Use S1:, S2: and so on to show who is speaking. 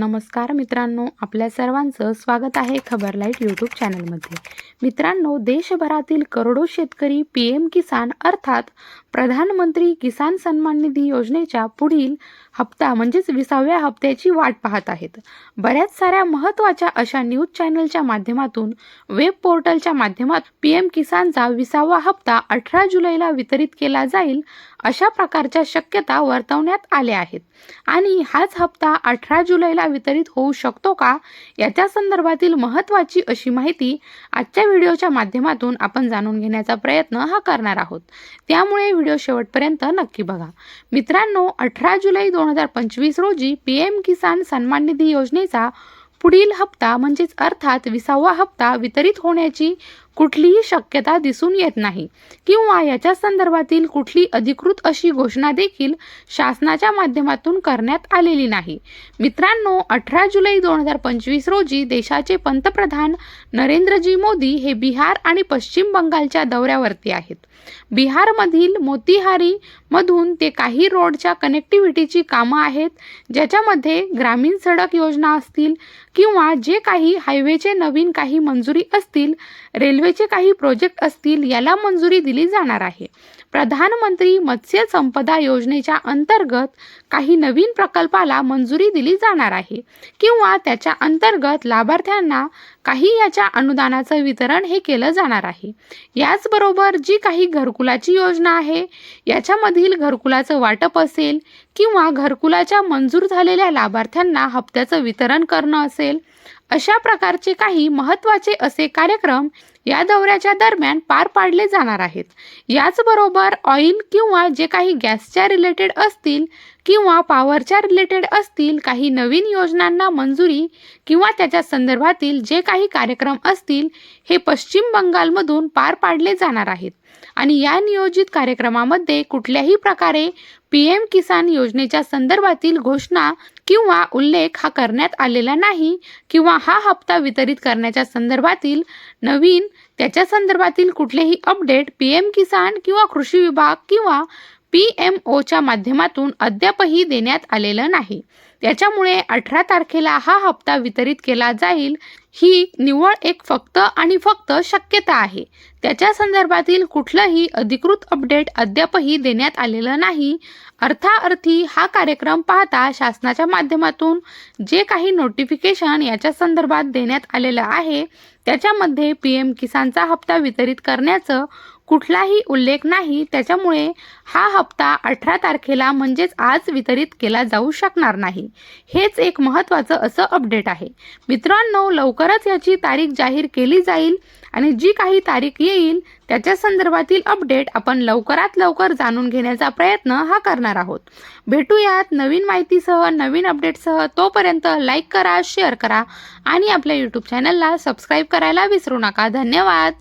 S1: नमस्कार मित्रांनो आपल्या सर्वांचं स्वागत आहे खबर लाइट यूट्यूब चॅनलमध्ये. मित्रांनो देशभरातील करोडो शेतकरी पी एम किसान अर्थात प्रधानमंत्री किसान सन्मान निधी योजनेच्या पुढील हप्ता म्हणजेच विसाव्या हप्त्याची वाट पाहत आहेत. बऱ्याच साऱ्या महत्त्वाच्या अशा न्यूज चॅनलच्या माध्यमातून वेब पोर्टलच्या माध्यमात पी एम किसानचा विसावा हप्ता अठरा जुलैला वितरित केला जाईल अशा प्रकारच्या शक्यता वर्तवण्यात आल्या आहेत. आणि हाच हप्ता अठरा जुलैला वितरित होऊ शकतो का? याच्या संदर्भातील महत्त्वाची अशी माहिती आजच्या व्हिडिओच्या माध्यमातून आपण जाणून घेण्याचा प्रयत्न हा करणार आहोत. त्यामुळे व्हिडिओ शेवटपर्यंत नक्की बघा. मित्रांनो अठरा जुलै दोन हजार पंचवीस रोजी पी एम किसान सन्मान निधी योजनेचा पुढील हप्ता म्हणजेच अर्थात विसावा हप्ता वितरित होण्याची कुठलीही शक्यता दिसून येत नाही किंवा याच्या संदर्भातील कुठली अधिकृत अशी घोषणा देखील शासनाच्या माध्यमातून करण्यात आलेली नाही. मित्रांनो अठरा जुलै दोन हजार पंचवीस रोजी देशाचे पंतप्रधान नरेंद्रजी मोदी हे बिहार आणि पश्चिम बंगालच्या दौऱ्यावरती आहेत. बिहारमधील मोतीहारी मधून ते काही रोडच्या कनेक्टिव्हिटीची कामं आहेत ज्याच्यामध्ये ग्रामीण सडक योजना असतील किंवा जे काही हायवेचे नवीन काही मंजुरी असतील रेल्वे रेल्वेचे काही प्रोजेक्ट असतील याला मंजुरी दिली जाणार आहे. प्रधानमंत्री मत्स्य संपदा योजनेच्या अंतर्गत काही नवीन प्रकल्पाला मंजुरी दिली जाणार आहे किंवा त्याच्या अंतर्गत लाभार्थ्यांना काही याच्या अनुदानाचं वितरण हे केलं जाणार आहे. याचबरोबर जी काही घरकुलाची योजना आहे याच्यामधील घरकुलाचं वाटप असेल किंवा घरकुलाच्या मंजूर झालेल्या लाभार्थ्यांना हप्त्याचं वितरण करणं असेल अशा प्रकारचे काही महत्त्वाचे असे कार्यक्रम या दौऱ्याच्या दरम्यान पार पाडले जाणार आहेत. याचबरोबर ऑइल किंवा जे काही गॅसच्या रिलेटेड असतील किंवा पॉवरच्या रिलेटेड असतील काही नवीन योजनांना मंजुरी किंवा त्याच्या संदर्भातील जे काही कार्यक्रम असतील हे पश्चिम बंगालमधून पार पाडले जाणार आहेत. आणि या नियोजित कार्यक्रमामध्ये कुठल्याही प्रकारे पी एम किसान योजनेच्या संदर्भातील घोषणा किंवा उल्लेख हा करण्यात आलेला नाही किंवा हा हप्ता वितरित करण्याच्या संदर्भातील नवीन त्याच्या संदर्भातील कुठलेही अपडेट पी एम किसान किंवा कृषी विभाग किंवा पी एम ओच्या माध्यमातून अद्यापही देण्यात आलेलं नाही. त्याच्यामुळे अठरा तारखेला हा हप्ता वितरित केला जाईल. ही निव्वळ एक फक्त आणि फक्त शक्यता आहे. त्याच्या संदर्भातील कुठलंही अधिकृत अपडेट अद्यापही देण्यात आलेलं नाही. अर्थाअर्थी हा कार्यक्रम पाहता शासनाच्या माध्यमातून जे काही नोटिफिकेशन याच्या संदर्भात देण्यात आलेलं आहे त्याच्यामध्ये पी एम किसानचा हप्ता वितरित करण्याचं कुठलाही उल्लेख नाही त्याच्यामुळे हा हप्ता अठरा तारखेला म्हणजेच आज वितरित केला जाऊ शकणार नाही. हेच एक महत्त्वाचं असं अपडेट आहे. मित्रांनो लवकरच याची तारीख जाहीर केली जाईल आणि जी काही तारीख येईल त्याच्या संदर्भातील अपडेट आपण लवकरात लवकर जाणून घेण्याचा प्रयत्न हा करणार आहोत. भेटूयात नवीन माहितीसह नवीन अपडेटसह. तोपर्यंत लाईक करा शेअर करा आणि आपल्या यूट्यूब चॅनलला सबस्क्राईब करायला विसरू नका. धन्यवाद!